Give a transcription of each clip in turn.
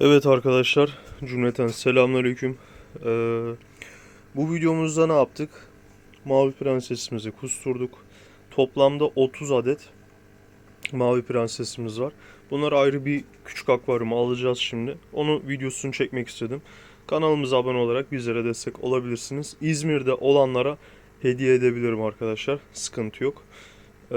Evet arkadaşlar, cümleten selamünaleyküm. Ee, bu videomuzda ne yaptık? Mavi prensesimizi kusturduk. Toplamda 30 adet mavi prensesimiz var. Bunları ayrı bir küçük akvaryuma alacağız şimdi. Onu videosunu çekmek istedim. Kanalımıza abone olarak bizlere destek olabilirsiniz. İzmir'de olanlara hediye edebilirim arkadaşlar. Sıkıntı yok. Ee,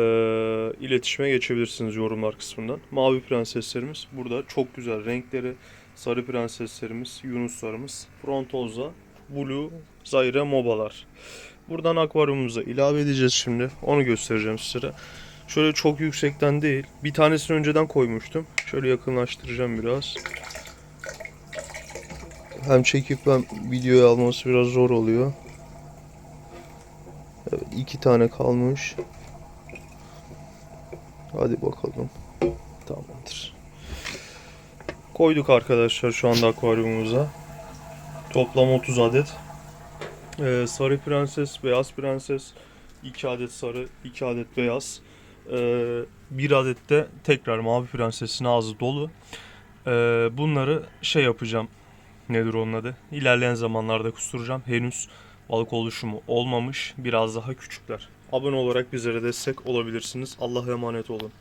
iletişime geçebilirsiniz yorumlar kısmından. Mavi prenseslerimiz burada çok güzel renkleri. Sarı prenseslerimiz, yunuslarımız, frontozla, blue, zaire, mobalar. Buradan akvaryumumuza ilave edeceğiz şimdi. Onu göstereceğim sizlere. Şöyle çok yüksekten değil. Bir tanesini önceden koymuştum. Şöyle yakınlaştıracağım biraz. Hem çekip hem videoya alması biraz zor oluyor. Evet, iki tane kalmış. Hadi bakalım. Tamamdır. Koyduk arkadaşlar şu anda akvaryumumuza. Toplam 30 adet. Ee, sarı prenses, beyaz prenses, 2 adet sarı, 2 adet beyaz. Ee, bir adet de tekrar mavi prensesin ağzı dolu. Ee, bunları şey yapacağım. Nedir onun adı? İlerleyen zamanlarda kusturacağım. Henüz balık oluşumu olmamış. Biraz daha küçükler. Abone olarak bizlere destek olabilirsiniz. Allah'a emanet olun.